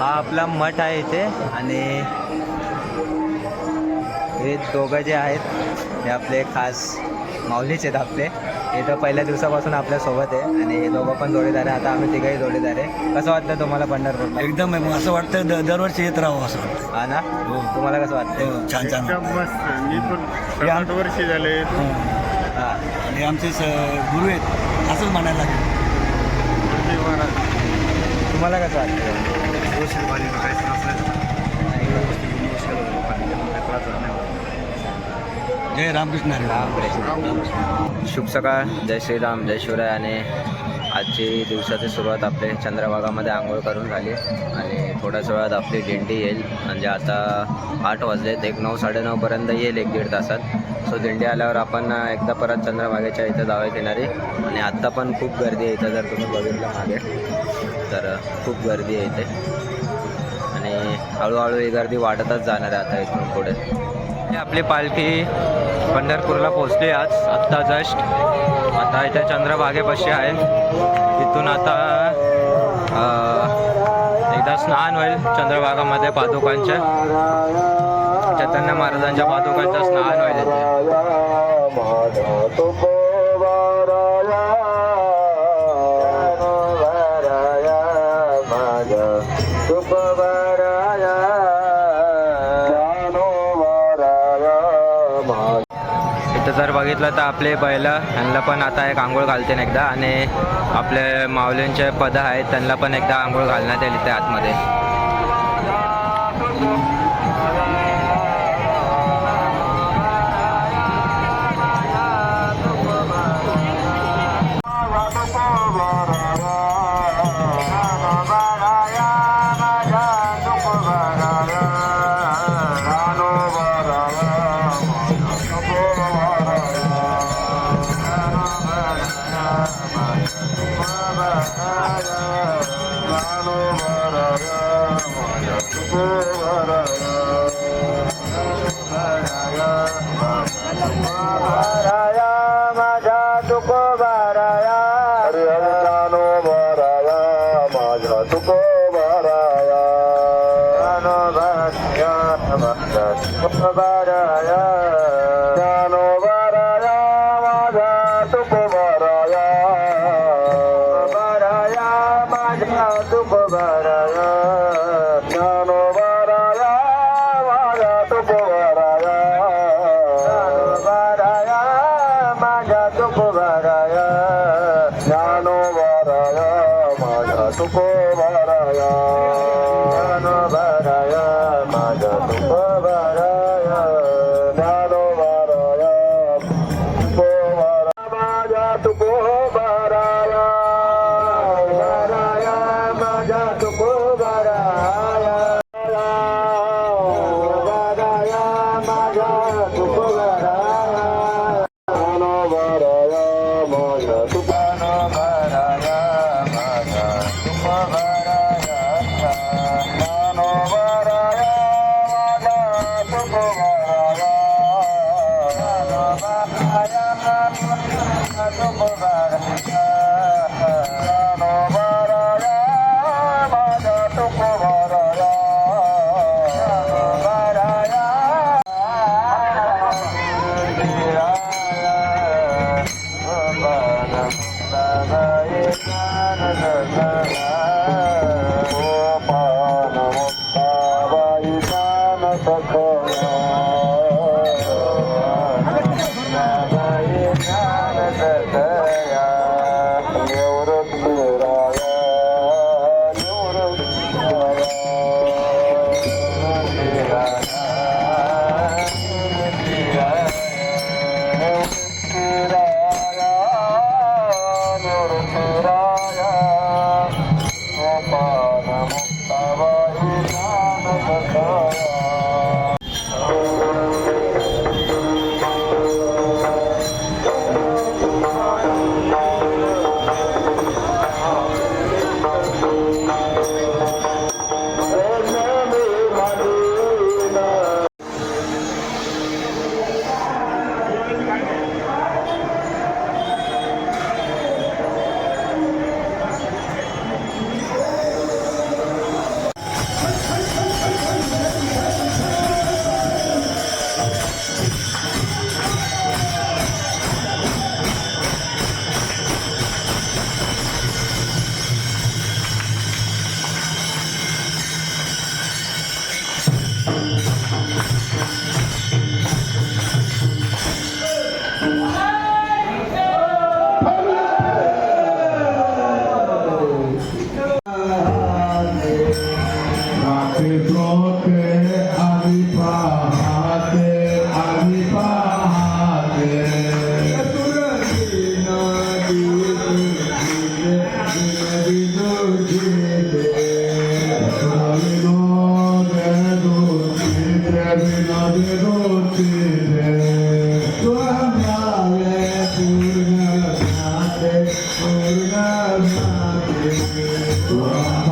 हा आपला मठ आहे इथे आणि हे दोघं जे आहेत हे आपले खास माऊलीचे आहेत आपले. हे तर पहिल्या दिवसापासून आपल्यासोबत आहे आणि हे दोघं पण जोडीदार आहे आता आम्ही तिघही जोडीदार आहे. कसं वाटतं तुम्हाला पंढरपूरला? एकदम आहे. मग असं वाटतं द- दरवर्षी येत राहावं असं वाटतं हा ना? तुम्हाला कसं वाटतं हो, छान छान. एकदम मस्त. मी पण हे सात आम- आठ वर्षी झाले. हा. हां. आणि आमचे स- गुरु आहेत. असंच म्हणायला लागेल. तुम्हाला कसं वाटतं जय रामकृष्ण रामकृष्ण शुभ सकाळ. जय श्रीराम जय शिवराय आणि आजची दिवसाची सुरुवात आपले चंद्रभागामध्ये आंघोळ करून झाली आणि थोड्याच वेळात आपली दिंडी येईल. म्हणजे आता आठ वाजलेत एक नऊ साडेनऊपर्यंत येईल एक दीड तासात. सो दिंडी आल्यावर आपण एकदा परत चंद्रभागेच्या इथं जावे किनारी. आणि आत्ता पण खूप गर्दी आहे इथं जर तुम्ही बघितलं मागे तर खूप गर्दी आहे इथे. हळूहळू ही गर्दी वाढतच जाणार आहे आता इथून पुढे ही आपली पालखी पंढरपूरला पोहोचली आज आत्ता जस्ट आता इथे चंद्रभागेपाशी आहे इथून आता एकदा स्नान होईल चंद्रभागामध्ये पादुकांच्या चैतन्य महाराजांच्या पादुकांचं स्नान होईल इथं जर बघितलं तर आपले बैल ह्यांना पण आता एक आंघोळ घालते एकदा आणि आपले माऊलींचे पद आहेत त्यांना पण एकदा आंघोळ घालण्यात येईल इथे आतमध्ये. सुको माराया phone call. Oh.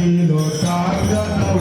నీలో కార్యము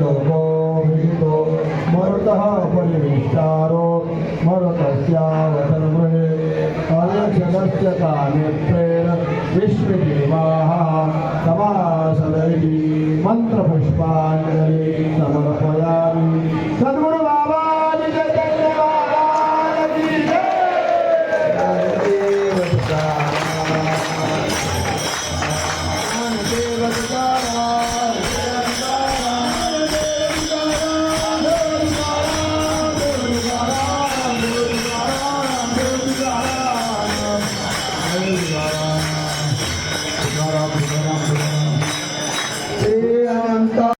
लोको मरुतः परिविष्टारो मरुतस्यावसर्वहे अयक्षणस्य कामित्रेण विश्वदेवाः समासदैः मन्त्रपुष्पाञ्जलि समर्पण।